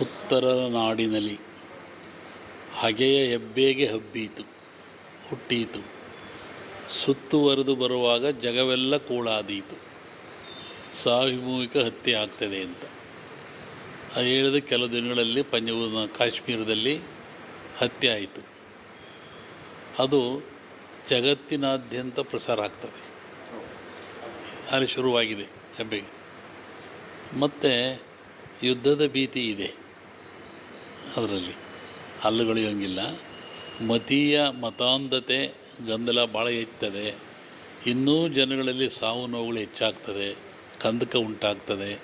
ಉತ್ತರ ನಾಡಿನಲ್ಲಿ ಹಗೆಯ ಹೆಬ್ಬೇಗೆ ಹಬ್ಬೀತು, ಹುಟ್ಟೀತು. ಸುತ್ತುವರೆದು ಬರುವಾಗ ಜಗವೆಲ್ಲ ಕೂಳಾದೀತು. ಸಾಮೂಹಿಕ ಹತ್ಯೆ ಆಗ್ತದೆ ಅಂತ. ಅದು ಹೇಳಿದ ಕೆಲವು ದಿನಗಳಲ್ಲಿ ಪಂಜಾಬ್, ಕಾಶ್ಮೀರದಲ್ಲಿ ಹತ್ಯೆ ಆಯಿತು. ಅದು ಜಗತ್ತಿನಾದ್ಯಂತ ಪ್ರಸಾರ ಆಗ್ತದೆ. ಅಲ್ಲಿ ಶುರುವಾಗಿದೆ ಹೆಬ್ಬೇಗೆ. ಮತ್ತು ಯುದ್ಧದ ಭೀತಿ ಇದೆ. ಅದರಲ್ಲಿ. ಹಲ್ಲುಗಳಿಯೋಂಗಿಲ್ಲ ಮತೀಯ ಮತಾಂಧತೆ ಗೊಂದಲ ಭಾಳ ಹೆಚ್ಚುತ್ತದೆ ಇನ್ನೂ ಜನಗಳಲ್ಲಿ ಸಾವು ನೋವುಗಳು ಹೆಚ್ಚಾಗ್ತದೆ. ಕಂದಕ ಉಂಟಾಗ್ತದೆ.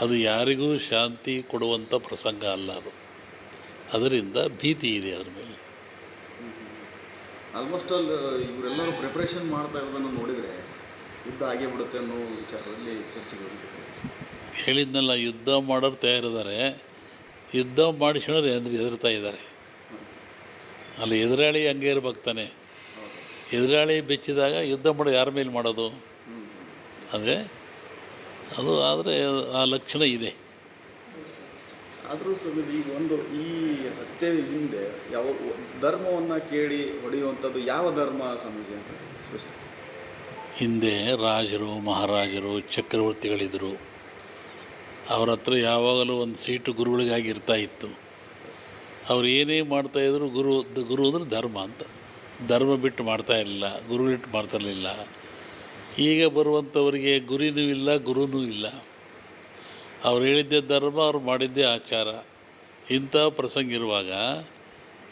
ಅದು ಯಾರಿಗೂ ಶಾಂತಿ ಕೊಡುವಂಥ ಪ್ರಸಂಗ ಅಲ್ಲ ಅದು. ಅದರಿಂದ ಭೀತಿ ಇದೆ ಅದ್ರ ಮೇಲೆ. ಆಲ್ಮೋಸ್ಟ್ ಆಲ್ ಇವರೆಲ್ಲರೂ ಪ್ರಿಪ್ರೇಷನ್ ಮಾಡ್ತಾ ಇರೋದನ್ನು ನೋಡಿದರೆ ಯುದ್ಧ ಆಗೇ ಬಿಡುತ್ತೆ ಅನ್ನೋ ವಿಚಾರದಲ್ಲಿ ಚರ್ಚೆಗೆ ಹೇಳಿದ್ನಲ್ಲ ಯುದ್ಧ ಮಾಡೋರು ತಯಾರಿದ್ದಾರೆ. ಯುದ್ಧ ಮಾಡಿಸ್ಕೊಂಡ್ರೆ ಅಂದ್ರೆ ಹೆದರ್ತಾ ಇದ್ದಾರೆ? ಅಲ್ಲಿ ಎದುರಾಳಿ ಹಂಗೆ ಇರ್ಬೇಕು ತಾನೆ. ಎದುರಾಳಿ ಬೆಚ್ಚಿದಾಗ ಯುದ್ಧ ಮಾಡೋದು ಯಾರ ಮೇಲೆ ಮಾಡೋದು? ಅಂದರೆ ಅದು ಆದರೆ ಆ ಲಕ್ಷಣ ಇದೆ. ಆದರೂ ಸ್ವಾಮೀಜಿ ಈಗ ಒಂದು ಈ ಹತ್ಯೆ ಹಿಂದೆ ಯಾವ ಧರ್ಮವನ್ನು ಕೇಳಿ ಹೊಡೆಯುವಂಥದ್ದು ಯಾವ ಧರ್ಮ ಸ್ವಾಮೀಜಿ ಅಂತ ಹಿಂದೆ ರಾಜರು ಮಹಾರಾಜರು ಚಕ್ರವರ್ತಿಗಳಿದ್ದರು ಅವ್ರ ಹತ್ರ ಯಾವಾಗಲೂ ಒಂದು ಸೀಟು ಗುರುಗಳಿಗಾಗಿ ಇರ್ತಾ ಇತ್ತು. ಅವ್ರು ಏನೇ ಮಾಡ್ತಾಯಿದ್ರು ಗುರು ಗುರು ಅಂದರೆ ಧರ್ಮ ಅಂತ. ಧರ್ಮ ಬಿಟ್ಟು ಮಾಡ್ತಾ ಇರಲಿಲ್ಲ ಗುರುಗಳಿಟ್ಟು ಮಾಡ್ತಾ ಇರಲಿಲ್ಲ. ಈಗ ಬರುವಂಥವರಿಗೆ ಗುರಿನೂ ಇಲ್ಲ, ಗುರುನೂ ಇಲ್ಲ. ಅವ್ರು ಹೇಳಿದ್ದೇ ಧರ್ಮ, ಅವ್ರು ಮಾಡಿದ್ದೇ ಆಚಾರ. ಇಂಥ ಪ್ರಸಂಗ ಇರುವಾಗ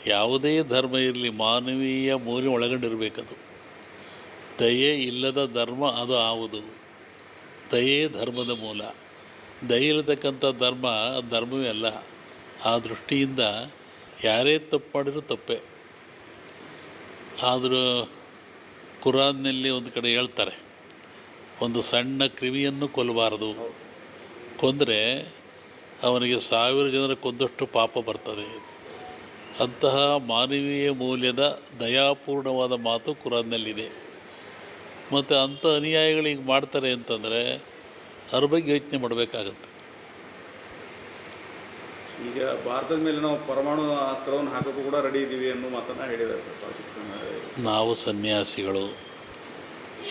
ಯಾವುದೇ ಧರ್ಮ ಇರಲಿ, ಮಾನವೀಯ ಮೌಲ್ಯ ಒಳಗೊಂಡಿರಬೇಕದು. ದಯೆ ಇಲ್ಲದ ಧರ್ಮ ಅದು ಆವುದು. ದಯೆ ಧರ್ಮದ ಮೂಲ. ದಯೆ ಇರತಕ್ಕಂಥ ಧರ್ಮ, ಧರ್ಮವೇ ಅಲ್ಲ. ಆ ದೃಷ್ಟಿಯಿಂದ ಯಾರೇ ತಪ್ಪು ಮಾಡಿದರೂ ತಪ್ಪೇ. ಆದರೂ ಕುರಾನ್ನಲ್ಲಿ ಒಂದು ಕಡೆ ಹೇಳ್ತಾರೆ, ಒಂದು ಸಣ್ಣ ಕ್ರಿಮಿಯನ್ನು ಕೊಲ್ಲಬಾರದು. ಕೊಂದರೆ ಅವನಿಗೆ ಸಾವಿರ ಜನರ ಕೊಂದಷ್ಟು ಪಾಪ ಬರ್ತದೆ. ಅಂತಹ ಮಾನವೀಯ ಮೌಲ್ಯದ ದಯಾಪೂರ್ಣವಾದ ಮಾತು ಕುರಾನ್ನಲ್ಲಿದೆ ಮತ್ತು ಅಂಥ ಅನುಯಾಯಿಗಳು ಈಗ ಮಾಡ್ತಾರೆ ಅಂತಂದರೆ ಅದ್ರ ಬಗ್ಗೆ ಯೋಚನೆ ಮಾಡಬೇಕಾಗತ್ತೆ. ಈಗ ಭಾರತದ ಮೇಲೆ ನಾವು ಪರಮಾಣು ಅಸ್ತ್ರವನ್ನು ಹಾಕೋಕ್ಕೂ ಕೂಡ ರೆಡಿ ಇದ್ದೀವಿ ಅನ್ನೋ ಮಾತನ್ನು ಹೇಳಿದ್ದಾರೆ ಸರ್ ಪಾಕಿಸ್ತಾನ ನಾವು ಸನ್ಯಾಸಿಗಳು.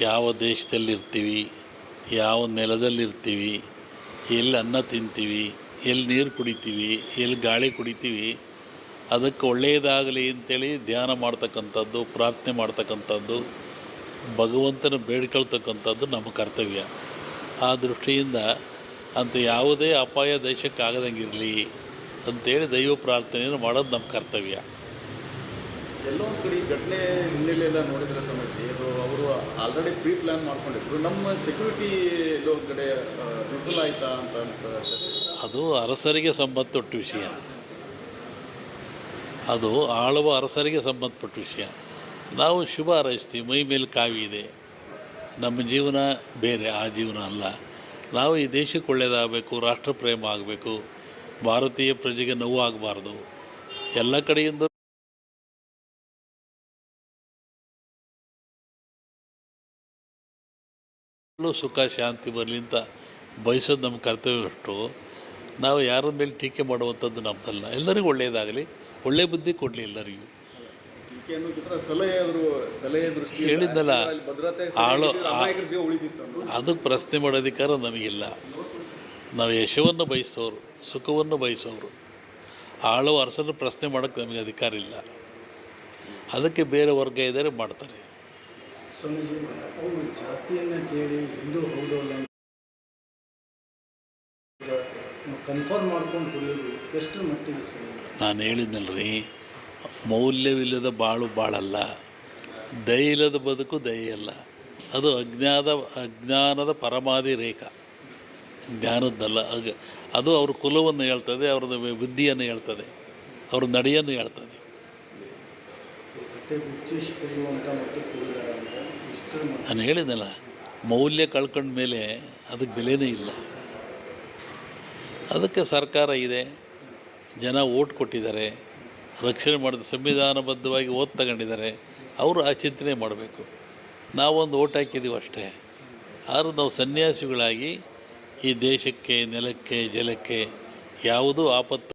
ಯಾವ ದೇಶದಲ್ಲಿರ್ತೀವಿ ಯಾವ ನೆಲದಲ್ಲಿರ್ತೀವಿ ಎಲ್ಲಿ ಅನ್ನ ತಿಂತೀವಿ ಎಲ್ಲಿ ನೀರು ಕುಡಿತೀವಿ ಎಲ್ಲಿ ಗಾಳಿ ಕುಡಿತೀವಿ ಅದಕ್ಕೆ ಒಳ್ಳೆಯದಾಗಲಿ ಅಂತೇಳಿ ಧ್ಯಾನ ಮಾಡ್ತಕ್ಕಂಥದ್ದು ಪ್ರಾರ್ಥನೆ ಮಾಡ್ತಕ್ಕಂಥದ್ದು ಭಗವಂತನ ಬೇಡ್ಕೊಳ್ತಕ್ಕಂಥದ್ದು ನಮ್ಮ ಕರ್ತವ್ಯ. ಆ ದೃಷ್ಟಿಯಿಂದ ಅಂತ ಯಾವುದೇ ಅಪಾಯ ದೇಶಕ್ಕೆ ಆಗದಂಗಿರಲಿ ಅಂತೇಳಿ ದೈವ ಪ್ರಾರ್ಥನೆಯನ್ನು ಮಾಡೋದು ನಮ್ಮ ಕರ್ತವ್ಯ. ಎಲ್ಲೋ ಒಂದು ಕಡೆ ಘಟನೆ ಹಿನ್ನೆಲೆಯೆಲ್ಲ ನೋಡಿದ್ರೆ ಸಮಸ್ಯೆ. ಇದು ಅವರು ಆಲ್ರೆಡಿ ಪ್ರೀ ಪ್ಲ್ಯಾನ್ ಮಾಡ್ಕೊಂಡಿದ್ರು. ನಮ್ಮ ಸೆಕ್ಯೂರಿಟಿ ಎಲ್ಲೋ ಒಂದು ಕಡೆ ವಿಫಲ ಆಯ್ತಾ ಅಂತ ಅದು ಅರಸರಿಗೆ ಸಂಬಂಧಪಟ್ಟ ವಿಷಯ. ಅದು ಆಳುವ ಅರಸರಿಗೆ ಸಂಬಂಧಪಟ್ಟ ವಿಷಯ. ನಾವು ಶುಭ ಹಾರೈಸ್ತೀವಿ. ಮೈ ಮೇಲೆ ಕಾವಿ ಇದೆ. ನಮ್ಮ ಜೀವನ ಬೇರೆ, ಆ ಜೀವನ ಅಲ್ಲ. ನಾವು ಈ ದೇಶಕ್ಕೆ ಒಳ್ಳೆಯದಾಗಬೇಕು ರಾಷ್ಟ್ರ ಪ್ರೇಮ ಆಗಬೇಕು, ಭಾರತೀಯ ಪ್ರಜೆಗೆ ನೋವು ಆಗಬಾರ್ದು. ಎಲ್ಲ ಕಡೆಯಿಂದ ಸುಖ, ಶಾಂತಿ ಬರಲಿ ಅಂತ ಬಯಸೋದು ನಮ್ಮ ಕರ್ತವ್ಯ ಅಷ್ಟು ನಾವು ಯಾರ ಮೇಲೆ ಟೀಕೆ ಮಾಡುವಂಥದ್ದು ನಮ್ಮದಲ್ಲ ಎಲ್ಲರಿಗೂ ಒಳ್ಳೆಯದಾಗಲಿ ಒಳ್ಳೆಯ ಬುದ್ಧಿ ಕೊಡಲಿ ಎಲ್ಲರಿಗೂ. ಸಲಹೆ ಆದರೂ ಸಲಹೆ ದೃಷ್ಟಿ ಹೇಳಿದ್ನಲ್ಲ, ಆಳು- ಅದಕ್ಕೆ ಪ್ರಶ್ನೆ ಮಾಡೋ ಅಧಿಕಾರ ನಮಗಿಲ್ಲ. ನಾವು ಯಶವನ್ನು ಬಯಸೋರು ಸುಖವನ್ನು ಬಯಸೋರು. ಆಳು ಅರಸನ್ನು ಪ್ರಶ್ನೆ ಮಾಡೋಕ್ಕೆ ನಮಗೆ ಅಧಿಕಾರ ಇಲ್ಲ. ಅದಕ್ಕೆ ಬೇರೆ ವರ್ಗ ಇದ್ದಾರೆ ಮಾಡ್ತಾರೆ. ಸ್ವಾಮೀಜಿ ಅವರು ಜಾತಿಯನ್ನು ಕೇಳಿ ಹಿಂದೂ ಹೌದು ಅಲ್ಲ ಕನ್ಫರ್ಮ್ ಮಾಡ್ಕೊಂಡು ಎಷ್ಟು ಮಟ್ಟಿಗೆ ನಾನು ಹೇಳಿದ್ನಲ್ರಿ ಮೌಲ್ಯವಿಲ್ಲದ ಬಾಳು ಬಾಳಲ್ಲ. ಇಲ್ಲದ ಬದುಕು ದಯೆಯಲ್ಲ. ಅದು ಅಜ್ಞಾದ, ಅಜ್ಞಾನದ ಪರಮಾದಿ ರೇಖಾ. ಜ್ಞಾನದ್ದಲ್ಲ. ಅಗ, ಅದು ಅವ್ರ ಕುಲವನ್ನು ಹೇಳ್ತದೆ, ಅವ್ರದ್ದು ಬುದ್ಧಿಯನ್ನು ಹೇಳ್ತದೆ, ಅವ್ರ ನಡೆಯನ್ನು ಹೇಳ್ತದೆ. ನಾನು ಹೇಳಿದ್ನಲ್ಲ, ಮೌಲ್ಯ ಕಳ್ಕೊಂಡ ಮೇಲೆ ಅದಕ್ಕೆ ಬೆಲೆನೇ ಇಲ್ಲ. ಅದಕ್ಕೆ ಸರ್ಕಾರ ಇದೆ, ಜನ ಓಟ್ ಕೊಟ್ಟಿದ್ದಾರೆ ರಕ್ಷಣೆ ಮಾಡಿದ ಸಂವಿಧಾನಬದ್ಧವಾಗಿ ಓಟ್ ತಗೊಂಡಿದ್ದಾರೆ, ಅವರು ಆ ಚಿಂತನೆ ಮಾಡಬೇಕು. ನಾವೊಂದು ಓಟ್ ಹಾಕಿದ್ದೀವಿ ಅಷ್ಟೇ. ಆದರೂ ನಾವು ಸನ್ಯಾಸಿಗಳಾಗಿ ಈ ದೇಶಕ್ಕೆ, ನೆಲಕ್ಕೆ, ಜಲಕ್ಕೆ ಯಾವುದೂ ಆಪತ್ತು